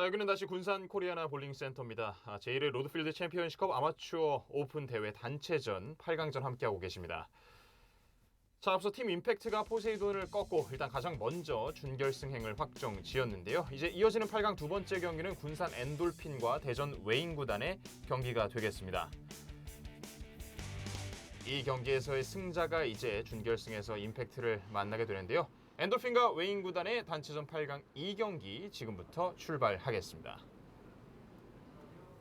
자 여기는 다시 군산 코리아나 볼링 센터입니다. 아, 제1회 로드필드 챔피언십컵 아마추어 오픈 대회 단체전 8강전 함께하고 계십니다. 자 앞서 팀 임팩트가 포세이돈을 꺾고 일단 가장 먼저 준결승행을 확정 지었는데요. 이제 이어지는 8강 두 번째 경기는 군산 엔돌핀과 대전 웨인 구단의 경기가 되겠습니다. 이 경기에서의 승자가 이제 준결승에서 임팩트를 만나게 되는데요. 엔돌핀과 웨인 구단의 단체전 8강 2경기 지금부터 출발하겠습니다.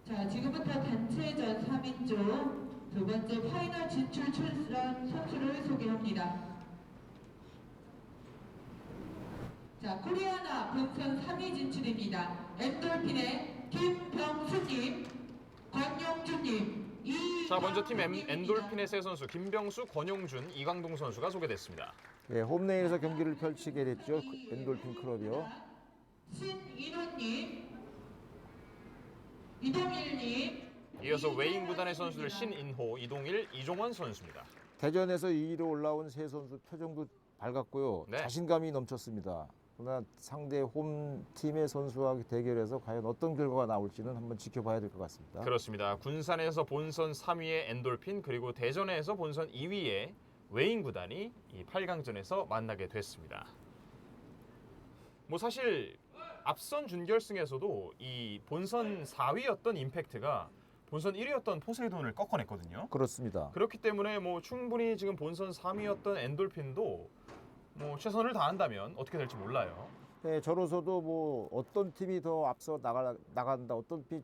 자, 지금부터 단체전 3인조 두 번째 파이널 진출 출전 선수를 소개합니다. 자, 코리아나 본선 3위 진출입니다. 엔돌핀의 김병수님, 권용준님, 이 자 먼저 팀 엔- 엔돌핀의 세 선수 김병수, 권용준, 이광동 선수가 소개됐습니다. 예, 홈레인에서 경기를 펼치게 됐죠. 그 엔돌핀 클럽이요. 신인호님, 이동일님, 이어서 웨인 구단의 선수들 신인호, 이동일, 이종원 선수입니다. 대전에서 2위로 올라온 세 선수 표정도 밝았고요. 네. 자신감이 넘쳤습니다. 그러나 상대 홈 팀의 선수와 대결해서 과연 어떤 결과가 나올지는 한번 지켜봐야 될 것 같습니다. 그렇습니다. 군산에서 본선 3위의 엔돌핀 그리고 대전에서 본선 2위의 웨인 구단이 이 8강전에서 만나게 됐습니다. 뭐 사실 앞선 준결승에서도 이 본선 4위였던 임팩트가 본선 1위였던 포세이돈을 꺾어냈거든요. 그렇습니다. 그렇기 때문에 뭐 충분히 지금 본선 3위였던 엔돌핀도 뭐 최선을 다한다면 어떻게 될지 몰라요. 예, 저로서도 뭐 어떤 팀이 더 앞서 나가, 나간다, 어떤 팀이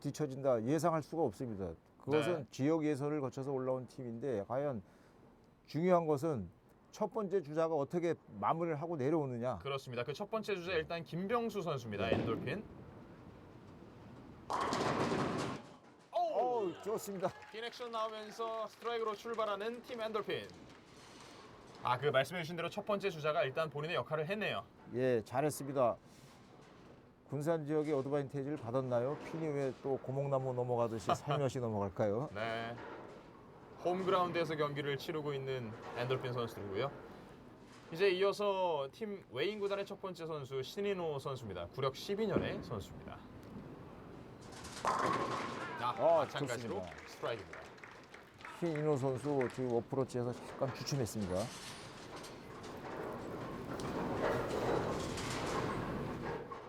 뒤처진다 예상할 수가 없습니다. 그것은 네. 지역 예선을 거쳐서 올라온 팀인데 과연 중요한 것은 첫 번째 주자가 어떻게 마무리를 하고 내려오느냐. 그렇습니다. 그 첫 번째 주자 일단 김병수 선수입니다. 엔돌핀. 오! 어, 좋습니다. 긴 액션 나오면서 스트라이크로 출발하는 팀 엔돌핀. 아, 그 말씀해 주신 대로 첫 번째 주자가 일단 본인의 역할을 했네요. 예, 잘했습니다. 군산 지역의 어드바인테이지를 받았나요? 핀이 왜또 고목나무 넘어가듯이 살며시 넘어갈까요? 네. 홈그라운드에서 경기를 치르고 있는 엔돌핀 선수들이고요. 이제 이어서 팀 웨인 구단의 첫 번째 선수 신인호 선수입니다. 구력 12년의 선수입니다. 아, 어, 마찬가지로 좋습니다. 스트라이크입니다. 흰인호 선수 지금 어프로치에서 약간 주춤했습니다.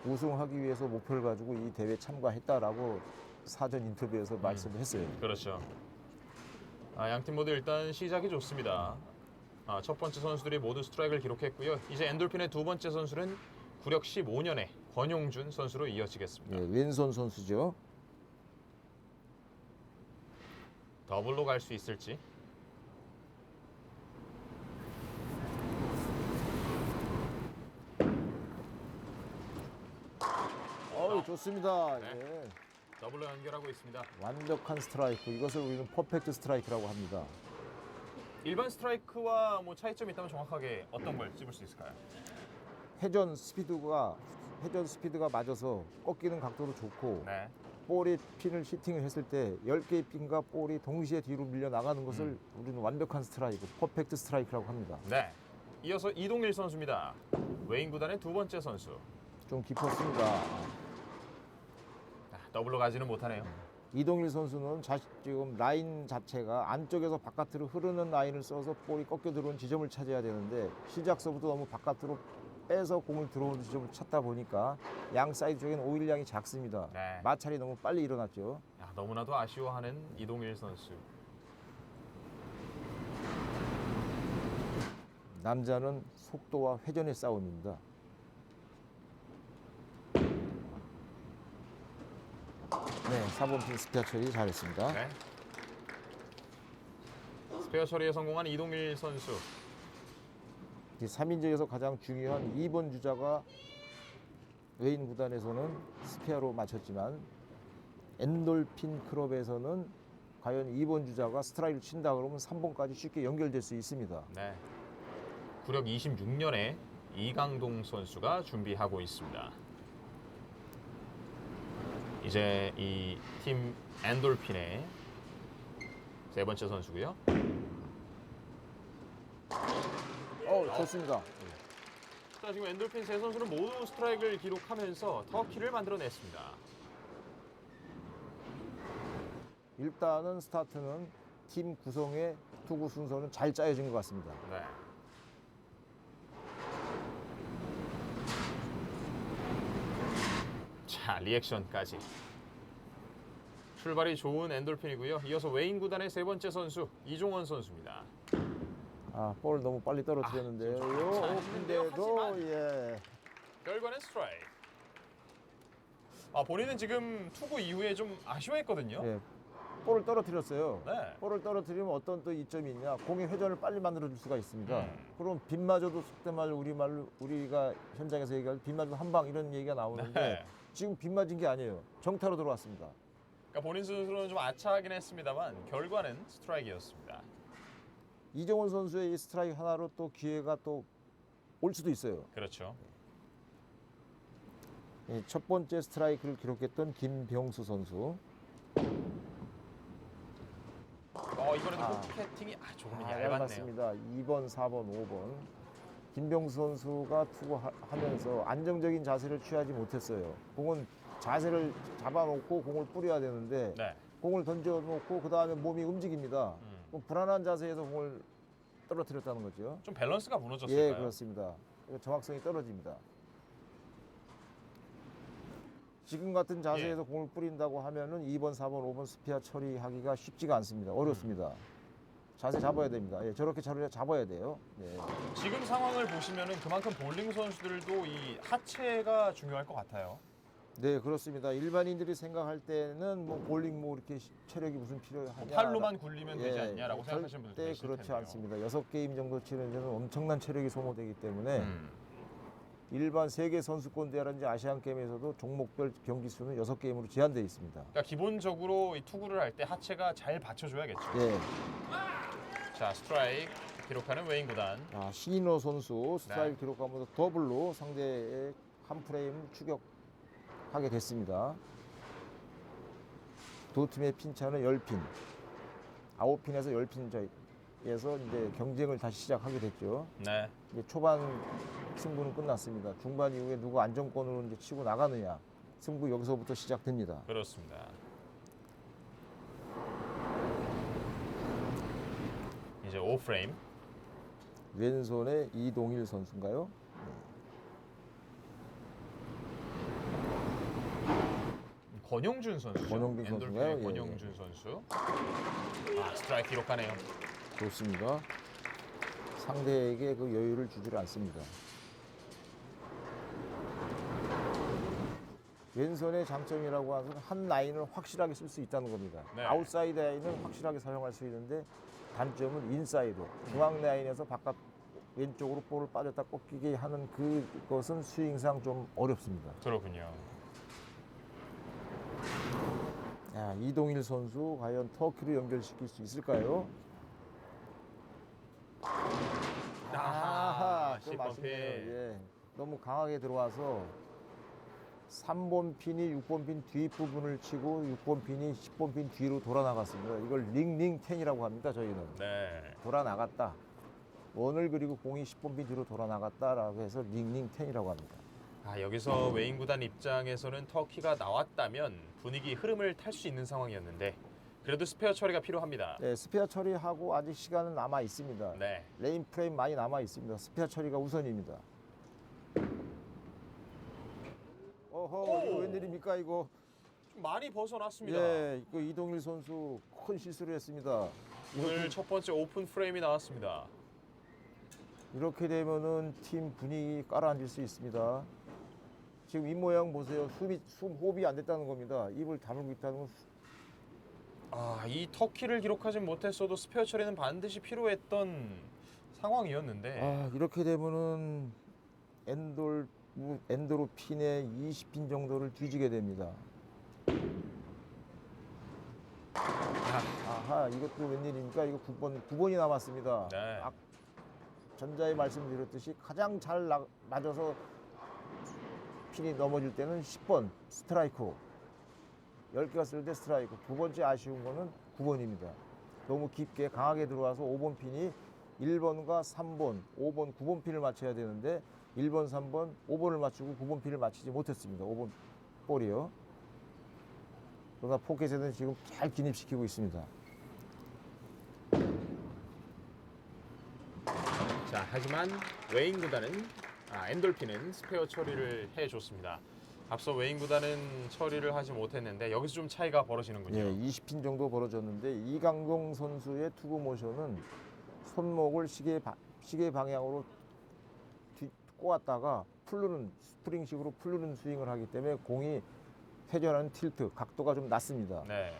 우승하기 위해서 목표를 가지고 이 대회에 참가했다라고 사전 인터뷰에서 말씀을 했어요. 그렇죠. 아, 양팀 모두 일단 시작이 좋습니다. 아, 첫 번째 선수들이 모두 스트라이크를 기록했고요. 이제 엔돌핀의 두 번째 선수는 구력 15년의 권용준 선수로 이어지겠습니다. 예, 왼손 선수죠. 더블로 갈 수 있을지. 어우, 좋습니다. 네. 예, 더블로 연결하고 있습니다. 완벽한 스트라이크. 이것을 우리는 퍼펙트 스트라이크라고 합니다. 일반 스트라이크와 뭐 차이점이 있다면 정확하게 어떤 걸 찝을 수 있을까요? 회전 스피드가 회전 스피드가 맞아서 꺾이는 각도도 좋고 네. 볼이 핀을 히팅을 했을 때 10개의 핀과 볼이 동시에 뒤로 밀려 나가는 것을 음. 우리는 완벽한 스트라이크, 퍼펙트 스트라이크라고 합니다. 네. 이어서 이동일 선수입니다. 웨인 구단의 두 번째 선수. 좀 깊었습니다. 아, 더블로 가지는 못하네요. 이동일 선수는 자, 지금 라인 자체가 안쪽에서 바깥으로 흐르는 라인을 써서 볼이 꺾여 들어온 지점을 찾아야 되는데 시작서부터 너무 바깥으로 빼서 공을 들어오는 지점을 찾다 보니까 양 사이드 쪽에는 오일량이 작습니다. 네. 마찰이 너무 빨리 일어났죠. 야, 너무나도 아쉬워하는 이동일 선수. 남자는 속도와 회전의 싸움입니다. 네, 4번 핀 스피어 처리 잘했습니다. 네. 스페어 처리에 성공한 이동일 선수. 이 3인제에서 가장 중요한 2번 주자가 웨인 구단에서는 스페어로 맞췄지만 엔돌핀 클럽에서는 과연 2번 주자가 스트라이크를 친다 그러면 3번까지 쉽게 연결될 수 있습니다. 네. 구력 26년에 이강동 선수가 준비하고 있습니다. 이제 이 팀 엔돌핀의 세 번째 선수고요. 어, 좋습니다. 자, 지금 엔돌핀 세 선수는 모두 스트라이크를 기록하면서 터키를 만들어냈습니다. 일단은 스타트는 팀 구성의 투구 순서는 잘 짜여진 것 같습니다. 네. 자, 리액션까지. 출발이 좋은 엔돌핀이고요. 이어서 웨인 구단의 세 번째 선수 이종원 선수입니다. 아, 볼 너무 빨리 떨어뜨렸는데요. 아. 근데도 하지만. 예. 결과는 스트라이크. 아, 본인은 지금 투구 이후에 좀 아쉬워했거든요. 예. 볼을 떨어뜨렸어요. 네. 볼을 떨어뜨리면 어떤 또 이점이 있냐? 공의 회전을 빨리 만들어 줄 수가 있습니다. 음. 그럼 빗마저도 속된 말 우리 말로 우리가 현장에서 얘기할 빗마저도 한방 이런 얘기가 나오는데 네. 지금 빗 맞은 게 아니에요. 정타로 들어왔습니다. 그러니까 본인 스스로는 좀 아차하긴 했습니다만 결과는 스트라이크였습니다. 이정원 선수의 이 스트라이크 하나로 또 기회가 또 올 수도 있어요. 그렇죠. 예, 첫 번째 스트라이크를 기록했던 김병수 선수. 어, 이번에도 아. 포켓팅이 아, 조금 아, 얇았네요. 얇았습니다. 2번, 4번, 5번. 김병수 선수가 투구하면서 안정적인 자세를 취하지 못했어요. 공은 자세를 잡아놓고 공을 뿌려야 되는데 네. 공을 던져놓고 그 다음에 몸이 움직입니다. 음. 불안한 자세에서 공을 떨어뜨렸다는 거죠. 좀 밸런스가 무너졌을까요? 예, 그렇습니다. 이거 정확성이 떨어집니다. 지금 같은 자세에서 예. 공을 뿌린다고 하면은 2번, 4번, 5번 스피어 처리하기가 쉽지가 않습니다. 어렵습니다. 자세 잡아야 됩니다. 예, 저렇게 자리를 잡아야 돼요. 예. 지금 상황을 보시면은 그만큼 볼링 선수들도 이 하체가 중요할 것 같아요. 네, 그렇습니다. 일반인들이 생각할 때는 뭐 볼링 뭐 이렇게 시- 체력이 무슨 필요하냐. 뭐 팔로만 굴리면 되지 않냐라고 절- 생각하시는 분들 절대 계실 그렇지 텐데요. 않습니다. 여섯 게임 정도 치는 데는 엄청난 체력이 소모되기 때문에 음. 일반 세계 선수권 대회라든지 아시안 게임에서도 종목별 경기 수는 여섯 게임으로 제한되어 있습니다. 그러니까 기본적으로 이 투구를 할 때 하체가 잘 받쳐줘야겠죠. 예. 자 스트라이크 기록하는 웨인 구단. 아, 신인호 선수 스트라이크 네. 기록하면서 더블로 상대의 한 프레임 추격하게 됐습니다. 두 팀의 핀차는 10핀. 9핀에서 10핀에서 이제 경쟁을 다시 시작하게 됐죠. 네. 이제 초반 승부는 끝났습니다. 중반 이후에 누구 안정권으로 이제 치고 나가느냐. 승부 여기서부터 시작됩니다. 그렇습니다. 이제 5프레임. 왼손에 이동일 선수인가요? 권영준 선수. 권영준 선수인가요? 예. 권영준 선수. 아 스트라이크 기록하네요. 좋습니다. 상대에게 그 여유를 주질 않습니다. 왼손의 장점이라고 하는 한 라인을 확실하게 쓸 수 있다는 겁니다. 네. 아웃사이드 라인은 확실하게 사용할 수 있는데 단점은 인사이드, 중앙 라인에서 바깥 왼쪽으로 볼을 빠졌다 꺾이게 하는 그것은 스윙상 좀 어렵습니다. 그렇군요. 야, 이동일 선수 과연 터키로 연결시킬 수 있을까요? 아하, 좀 10번 아쉽네요. 핀. 예. 너무 강하게 들어와서 3번 핀이 6번 핀 뒷부분을 치고 6번 핀이 10번 핀 뒤로 돌아 나갔습니다. 이걸 링링 10이라고 합니다. 저희는 네. 돌아 나갔다. 원을 그리고 공이 10번 핀 뒤로 돌아 나갔다라고 해서 링링 10이라고 합니다. 아 여기서 웨인 구단 입장에서는 터키가 나왔다면 분위기 흐름을 탈 수 있는 상황이었는데 그래도 스페어 처리가 필요합니다. 네, 스페어 처리하고 아직 시간은 남아 있습니다. 네. 레인 프레임 많이 남아 있습니다. 스페어 처리가 우선입니다. 어허, 오! 이거 웬일입니까 이거? 좀 많이 벗어났습니다. 예, 이거 이동일 선수 큰 실수를 했습니다. 오늘 첫 번째 오픈 프레임이 나왔습니다. 이렇게 되면은 팀 분위기 깔아앉을 수 있습니다. 지금 입 모양 보세요. 숨이 숨 호흡이 안 됐다는 겁니다. 입을 다물고 있다는 건 아, 이 터키를 기록하진 못했어도 스페어 처리는 반드시 필요했던 상황이었는데 아, 이렇게 되면은 엔돌 엔도로핀의 20핀 정도를 뒤지게 됩니다. 아하, 이것도 웬일입니까? 이거 9번 9번이 남았습니다. 네. 아, 전자에 말씀드렸듯이 가장 잘 나- 맞아서 핀이 넘어질 때는 10번 스트라이크. 10개가 쓸 때 스트라이크. 두 번째 아쉬운 거는 9번입니다. 너무 깊게 강하게 들어와서 5번 핀이 1번과 3번, 5번, 9번 핀을 맞춰야 되는데 1번, 3번, 5번을 맞추고 9번 핀을 맞추지 못했습니다. 5번 볼이요. 그러나 포켓에는 지금 잘 진입시키고 있습니다. 자, 하지만 웨인 구단은 아, 엔돌핀은 스페어 처리를 해줬습니다. 앞서 웨인 구단은 처리를 하지 못했는데 여기서 좀 차이가 벌어지는군요. 예, 20핀 정도 벌어졌는데 이강동 선수의 투구 모션은 손목을 시계 바- 시계 방향으로 뒤, 꼬았다가 풀르는 스프링식으로 풀르는 스윙을 하기 때문에 공이 회전하는 틸트 각도가 좀 낮습니다. 네.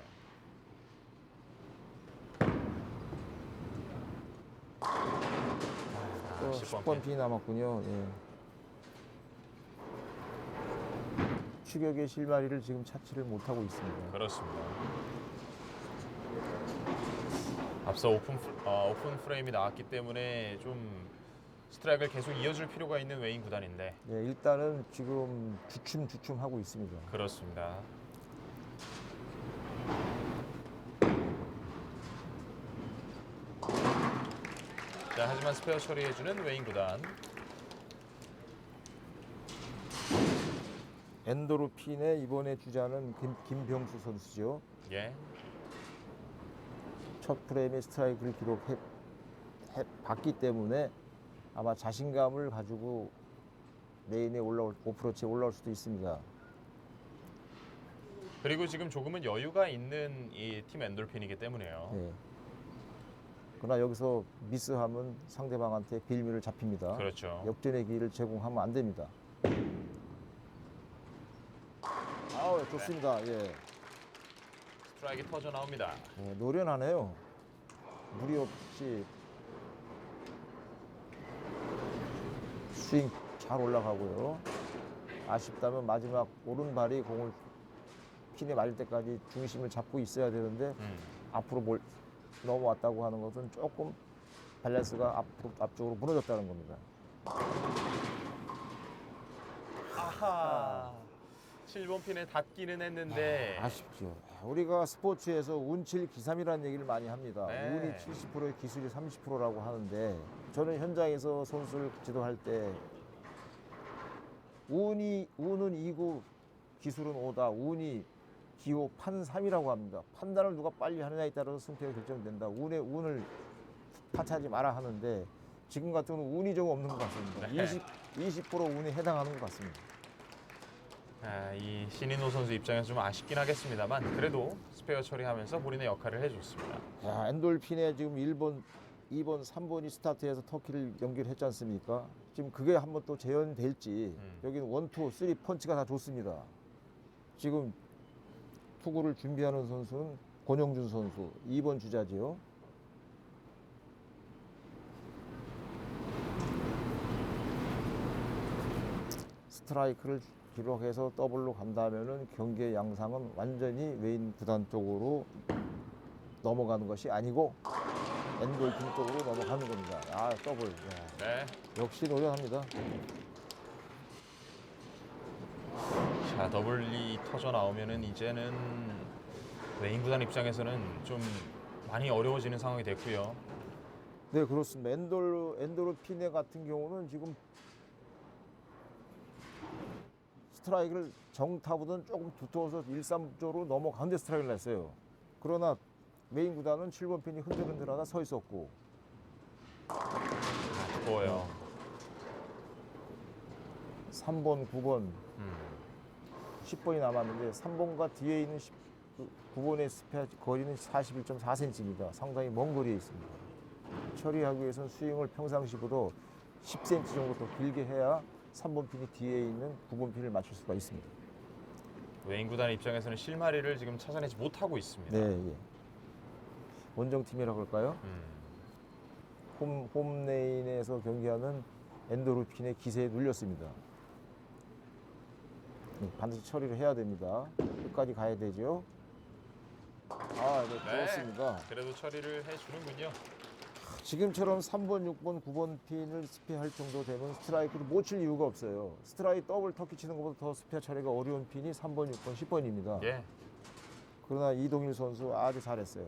또 10번 10번 핀이 남았군요. 예. 추격의 실마리를 지금 찾지를 못하고 있습니다. 그렇습니다. 앞서 오픈 프- 어, 오픈 프레임이 나왔기 때문에 좀 스트라이크를 계속 이어줄 필요가 있는 웨인 구단인데 예, 일단은 지금 주춤주춤 하고 있습니다. 그렇습니다. 자, 하지만 스페어 처리해주는 웨인 구단. 엔도르핀의 이번에 주자는 김, 김병수 선수죠. 예. 첫 프레임에 스트라이크를 기록해 해- 봤기 때문에 아마 자신감을 가지고 메인에 올라올 오프로치에 올라올 수도 있습니다. 그리고 지금 조금은 여유가 있는 이 팀 엔돌핀이기 때문에요. 예. 그러나 여기서 미스하면 상대방한테 빌미를 잡힙니다. 그렇죠. 역전의 기회를 제공하면 안 됩니다. 아우 좋습니다. 예. 스트라이크 터져 나옵니다. 예, 노련하네요. 무리 없이 스윙 잘 올라가고요. 아쉽다면 마지막 오른발이 공을 핀에 맞을 때까지 중심을 잡고 있어야 되는데 음. 앞으로 몰, 넘어왔다고 하는 것은 조금 밸런스가 앞으로, 앞쪽으로 무너졌다는 겁니다. 아하. 7번 핀에 닿기는 했는데 아 쉽죠. 우리가 스포츠에서 운칠 기삼이라는 얘기를 많이 합니다. 네. 운이 70%의 기술이 30%라고 하는데 저는 현장에서 선수를 지도할 때 운이 운은 2고 기술은 5다. 운이 기호 판 3이라고 합니다. 판단을 누가 빨리 하느냐에 따라서 승패가 결정된다. 운의 운을 파차하지 마라 하는데 지금 같은 경우는 운이 좀 없는 것 같습니다. 네. 20, 20% 운에 해당하는 것 같습니다. 아, 이 신인호 선수 입장에서 좀 아쉽긴 하겠습니다만 그래도 스페어 처리하면서 본인의 역할을 해줬습니다. 자, 엔돌핀에 지금 1번, 2번, 3번이 스타트해서 터키를 연결했지 않습니까? 지금 그게 한번 또 재현될지 음. 여기는 원투, 쓰리 펀치가 다 좋습니다. 지금 투구를 준비하는 선수는 권영준 선수, 2번 주자지요. 스트라이크를 기록해서 더블로 간다면은 경기의 양상은 완전히 웨인 구단 쪽으로 넘어가는 것이 아니고 엔돌핀 쪽으로 넘어가는 겁니다. 아 더블. 야, 네. 역시 노련합니다. 자 더블이 터져 나오면은 이제는 웨인 구단 입장에서는 좀 많이 어려워지는 상황이 됐고요. 네 그렇습니다. 엔돌 엔도르피네 같은 경우는 지금 스트라이크를 정타보다는 조금 두터워서 1, 3조로 넘어가는데 스트라이크를 냈어요. 그러나 메인 구단은 7번 핀이 흔들흔들하다 서 있었고 두꺼워요. 3번, 9번, 음. 10번이 남았는데 3번과 뒤에 있는 10, 9번의 스페어 거리는 41.4cm입니다. 상당히 먼 거리에 있습니다. 처리하기 위해서는 스윙을 평상시보다 10cm 정도 더 길게 해야 3번 핀이 뒤에 있는 9번 핀을 맞출 수가 있습니다. 웨인 구단 입장에서는 실마리를 지금 찾아내지 못하고 있습니다. 네, 예. 원정팀이라고 할까요? 음. 홈, 홈레인에서 경기하는 엔도르핀의 기세에 눌렸습니다. 네, 반드시 처리를 해야 됩니다. 끝까지 가야 되죠. 아, 네, 네. 좋습니다. 그래도 처리를 해주는군요. 지금처럼 3번, 6번, 9번 핀을 스피할 정도 되면 스트라이크를 못 칠 이유가 없어요. 스트라이크 더블 터키 치는 것보다 더 스피어 처리가 어려운 핀이 3번, 6번, 10번입니다. 예. 그러나 이동일 선수 아주 잘했어요.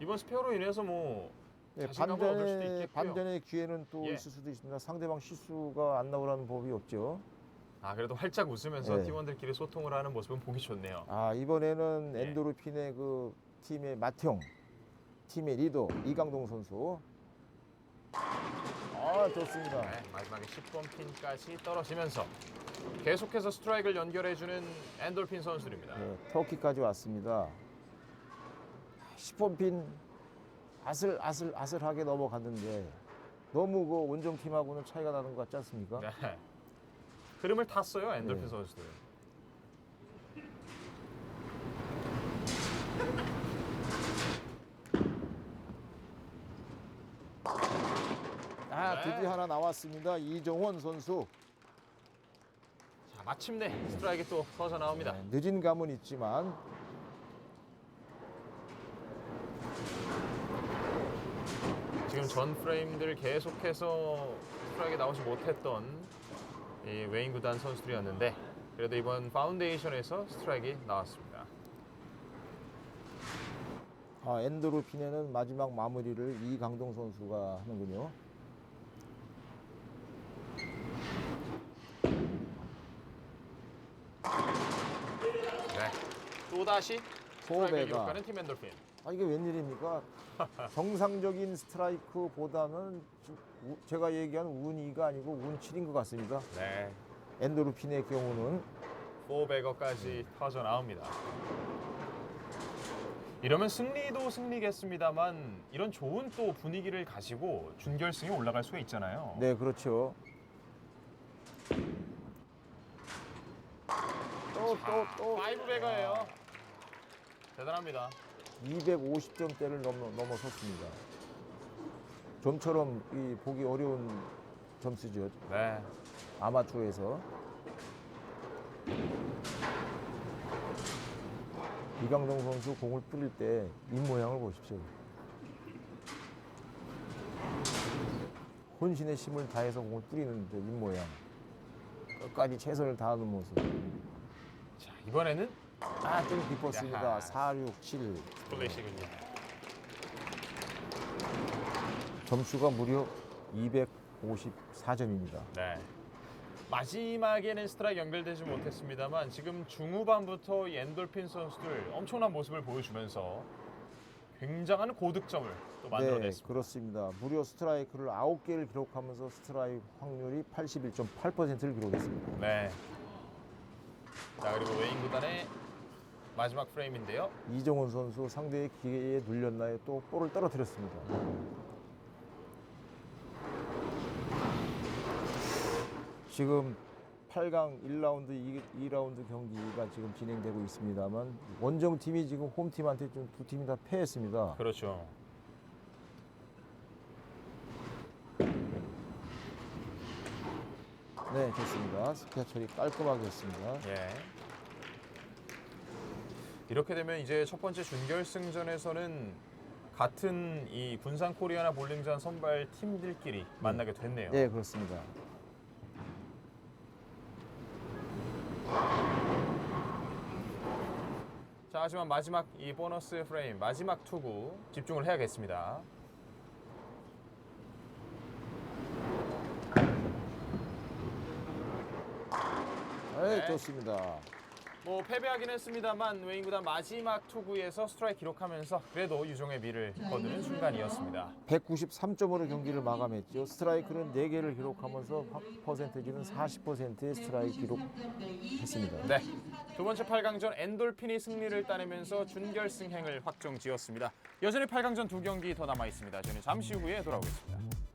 이번 스페어로 인해서 뭐 네, 자신감을 얻을 수도 반전의 있겠고요. 반전의 기회는 또 예. 있을 수도 있습니다. 상대방 실수가 안 나오라는 법이 없죠. 아 그래도 활짝 웃으면서 네. 팀원들끼리 소통을 하는 모습은 보기 좋네요. 아 이번에는 네. 엔도르핀의 그 팀의 맏형, 팀의 리더 이강동 선수. 아 좋습니다. 네, 마지막에 10번 핀까지 떨어지면서 계속해서 스트라이크를 연결해주는 엔돌핀 선수입니다. 네, 터키까지 왔습니다. 10번 핀 아슬 아슬 아슬하게 넘어갔는데 너무 그 원정 팀하고는 차이가 나는 것 같지 않습니까? 네. 흐름을 탔어요 엔돌핀 네. 선수들. 아 네. 드디어 하나 나왔습니다. 이정원 선수. 자 마침내 스트라이크 또 터져 나옵니다. 네, 늦은 감은 있지만 지금 전 프레임들 계속해서 스트라이크에 나오지 못했던 이 웨인 구단 선수들이었는데 그래도 이번 파운데이션에서 스트라이크가 나왔습니다. 아, 엔도르핀에는 마지막 마무리를 이강동 선수가 하는군요. 네. 또 다시 스트라이크를 포베가. 기록하는 팀 엔돌핀. 아 이게 웬일입니까? 정상적인 스트라이크보다는 우- 제가 얘기한 운이가 아니고 운칠인 것 같습니다. 네. 엔도르핀의 경우는 포베거까지 터져 나옵니다. 이러면 승리도 승리겠습니다만 이런 좋은 또 분위기를 가지고 준결승에 올라갈 수가 있잖아요. 네 그렇죠. 또 또또 파이브 베거예요. 대단합니다. 250점대를 넘어 넘어섰습니다. 좀처럼 이 보기 어려운 점수죠. 네. 아마추어에서 이강동 선수 공을 뿌릴 때 입모양을 보십시오. 혼신의 힘을 다해서 공을 뿌리는 그 입모양. 끝까지 최선을 다하는 모습. 자 이번에는 아, 좀 깊었습니다. 야하. 4, 6, 7. 플래시군요. 점수가 무려 254점입니다. 네. 마지막에는 스트라이크 연결되지 못했습니다만 지금 중후반부터 이 엔돌핀 선수들 엄청난 모습을 보여주면서 굉장한 고득점을 또 네, 만들어냈습니다. 그렇습니다. 무려 스트라이크를 9개를 기록하면서 스트라이크 확률이 81.8%를 기록했습니다. 네. 자 그리고 웨인 구단의 마지막 프레임인데요. 이정훈 선수 상대의 기회에 눌렸나요? 또 볼을 떨어뜨렸습니다. 지금 8강 1라운드, 2, 라운드 경기가 지금 진행되고 있습니다만 원정 팀이 지금 홈팀한테 좀 두 팀이 다 패했습니다. 그렇죠. 네, 좋습니다. 스피어 처리 깔끔하게 했습니다. 예. 이렇게 되면 이제 첫 번째 준결승전에서는 같은 이 군산 코리아나 볼링장 선발 팀들끼리 만나게 됐네요. 네, 그렇습니다. 자, 하지만 마지막 이 보너스 프레임 마지막 투구 집중을 해야겠습니다. 네, 네. 좋습니다. 뭐 패배하긴 했습니다만 웨인 구단 마지막 투구에서 스트라이크 기록하면서 그래도 유종의 미를 거두는 순간이었습니다. 193점으로 경기를 마감했죠. 스트라이크는 4개를 기록하면서 확- 퍼센테이지는 40%의 스트라이크 기록했습니다. 네. 두 번째 8강전 엔돌핀이 승리를 따내면서 준결승행을 확정 지었습니다. 여전히 8강전 두 경기 더 남아 있습니다. 저는 잠시 후에 돌아오겠습니다.